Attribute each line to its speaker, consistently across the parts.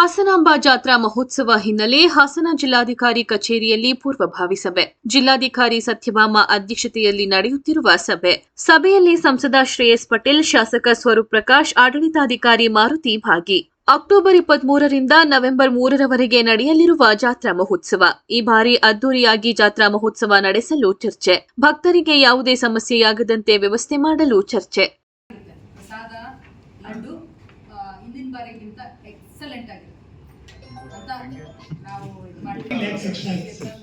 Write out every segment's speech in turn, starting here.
Speaker 1: ಹಾಸನಾಂಬ ಜಾತ್ರಾ ಮಹೋತ್ಸವ ಹಿನ್ನೆಲೆ ಹಾಸನ ಜಿಲ್ಲಾಧಿಕಾರಿ ಕಚೇರಿಯಲ್ಲಿ ಪೂರ್ವಭಾವಿ ಸಭೆ. ಜಿಲ್ಲಾಧಿಕಾರಿ ಸತ್ಯಭಾಮ ಅಧ್ಯಕ್ಷತೆಯಲ್ಲಿ ನಡೆಯುತ್ತಿರುವ ಸಭೆ. ಸಭೆಯಲ್ಲಿ ಸಂಸದ ಶ್ರೇಯಸ್ ಪಟೇಲ್, ಶಾಸಕ ಸ್ವರೂಪ್ ಪ್ರಕಾಶ್ ಆಡಳಿತಾಧಿಕಾರಿ ಮಾರುತಿ ಭಾಗಿ. ಅಕ್ಟೋಬರ್ ಇಪ್ಪತ್ಮೂರರಿಂದ ನವೆಂಬರ್ ಮೂರರವರೆಗೆ ನಡೆಯಲಿರುವ ಜಾತ್ರಾ ಮಹೋತ್ಸವ. ಈ ಬಾರಿ ಅದ್ದೂರಿಯಾಗಿ ಜಾತ್ರಾ ಮಹೋತ್ಸವ ನಡೆಸಲು ಚರ್ಚೆ. ಭಕ್ತರಿಗೆ ಯಾವುದೇ ಸಮಸ್ಯೆಯಾಗದಂತೆ ವ್ಯವಸ್ಥೆ ಮಾಡಲು ಚರ್ಚೆ.
Speaker 2: ಹಿಂದಿನ ಬಾರಿಗಿಂತ ಎಕ್ಸಲೆಂಟ್ ಆಗಿದೆ ಅಂತ ನಾವು ಇದು
Speaker 3: ಸರ್.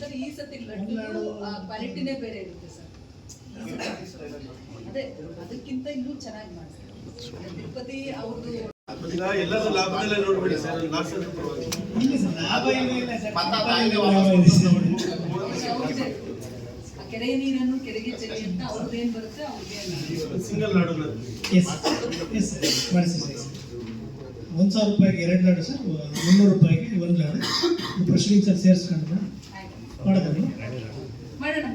Speaker 2: ಸರ್. ಈ ಸತಿ ಲಡ್ಡು ಕ್ವಾಲಿಟಿನೇ ಬೇರೆ ಇರುತ್ತೆ ಸರ್. ಅದೇ ಅದಕ್ಕಿಂತ ಇನ್ನೂ ಚೆನ್ನಾಗಿ ಮಾಡ್ತಾರೆ. ತಿರುಪತಿ ಅವ್ರದ್ದು
Speaker 4: ಈಗ ಎಲ್ಲರೂ ಲಾಭದಲ್ಲೇ ನೋಡ್ಬಿಡಿ ಸರ್ ಲಾಸ್ ಅಂತ
Speaker 2: ಕೆರೆ ನೀರನ್ನು ಕೆರೆಗೆ ಚೆಲ್ಲಿ ಅಂತ ಅವ್ರದ್ದೇನು ಬರುತ್ತೆ ಅವ್ರಿಗೆ
Speaker 4: ಸಿಂಗಲ್
Speaker 3: ಒಂದು ಸಾವಿರ ರೂಪಾಯಿಗೆ ಎರಡು ಲಾಡು ಸರ್ ಮುನ್ನೂರು ರೂಪಾಯಿಗೆ ಒಂದು ಲಾಡು ಪ್ರಶ್ನಿಂಗ್ ಸರ್ ಸೇರಿಸ್ಕೊಂಡು ಮಾಡೋದನ್ನು
Speaker 2: ಮಾಡೋಣ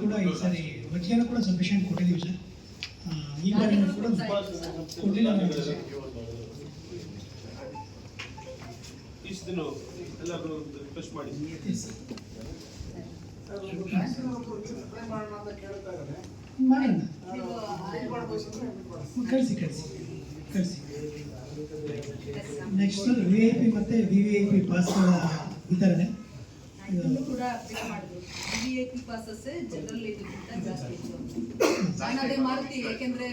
Speaker 3: ಕೂಡ ಈ ಸರಿ ಮಜ್ಜಿಗೆನೂ ಕೂಡ ಸಫಿಷಿಯಂಟ್ ಕೊಟ್ಟಿದ್ದೀವಿ ಸರ್ ಕೂಡ ಕೊಡಲಿಲ್ಲ
Speaker 4: ಇಷ್ಟು ದಿನ ಎಲ್ಲರೂ ರಿಕ್ವೆಸ್ಟ್ ಮಾಡಿ.
Speaker 3: ಕಳಿಸಿ ಕಳಿಸಿ ಕಳಿಸಿ. ನೆಕ್ಸ್ಟ್ ವಿ ಐ ಪಿ ಮತ್ತು ವಿ ವಿ ಐ ಪಿ ಪಾಸ್ಗಳ ವಿತರಣೆ.
Speaker 2: ಕೂಡ ಪಿ ಪಾಸಸ್ಸೇ ಜನರಲ್ ಇದಕ್ಕಿಂತ ಜಾಸ್ತಿ ಮಾರುತಿ ಯಾಕೆಂದ್ರೆ